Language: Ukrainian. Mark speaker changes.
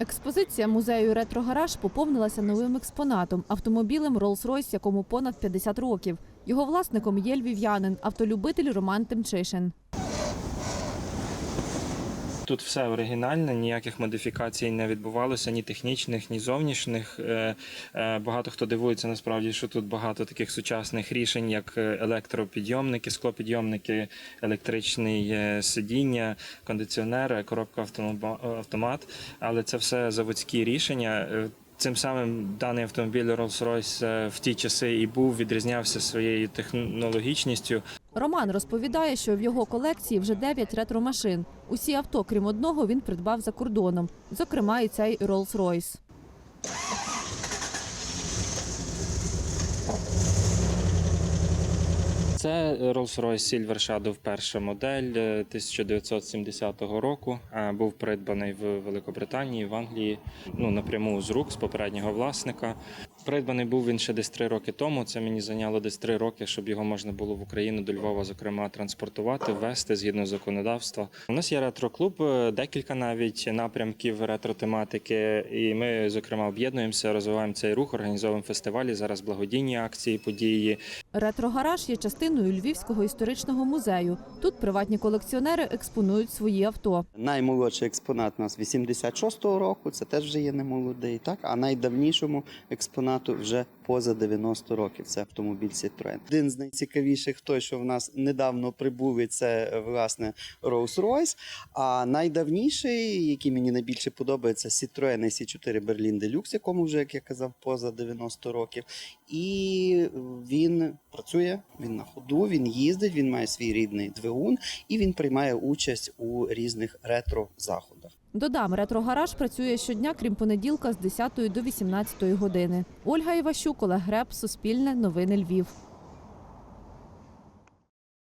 Speaker 1: Експозиція музею Ретрогараж поповнилася новим експонатом автомобілем Rolls-Royce, якому понад 50 років. Його власником є львів'янин, автолюбитель Роман Тимчишин.
Speaker 2: Тут все оригінальне, ніяких модифікацій не відбувалося, ні технічних, ні зовнішніх. Е, е, Багато хто дивується насправді, що тут багато таких сучасних рішень, як е, електропідйомники, склопідйомники, електричне сидіння, кондиціонери, коробка автомат. Але це все заводські рішення. Цим самим даний автомобіль Rolls-Royce в ті часи і був, відрізнявся своєю технологічністю.
Speaker 1: Роман розповідає, що в його колекції вже 9 ретромашин. Усі авто, крім одного, він придбав за кордоном, зокрема і цей Rolls-Royce.
Speaker 2: Це Rolls-Royce Silver Shadow перша модель е, 1970 року. Е, Був придбаний в Великобританії, в Англії, ну напряму з рук з попереднього власника. Придбаний був він ще десь три роки тому. Це мені зайняло десь три роки, щоб його можна було в Україну до Львова, зокрема, транспортувати, ввести згідно законодавства. У нас є ретро-клуб, е, декілька навіть напрямків ретро-тематики. І ми, зокрема, об'єднуємося, розвиваємо цей рух, організовуємо фестивалі. Зараз благодійні акції, події.
Speaker 1: Ретрогараж є частиною Львівського історичного музею. Тут приватні колекціонери експонують свої авто.
Speaker 3: Наймолодший експонат у нас 86-го року, це теж вже є немолодий, так? А найдавнішому експонату вже поза 90 років. Це автомобіль Citroën. Один з найцікавіших той, що в нас недавно прибули, це е, власне Rolls-Royce. А найдавніший, який мені найбільше подобається, Citroën C4 Berlin Deluxe, якому вже, як я казав, поза 90 років. І він працює, він на ходу, він їздить, він має свій рідний двигун і він приймає участь у різних ретро-заходах.
Speaker 1: Додам, ретрогараж працює щодня, крім понеділка, з 10 до 18 години. Ольга Іващук, Олег Греб, Суспільне, Новини Львів.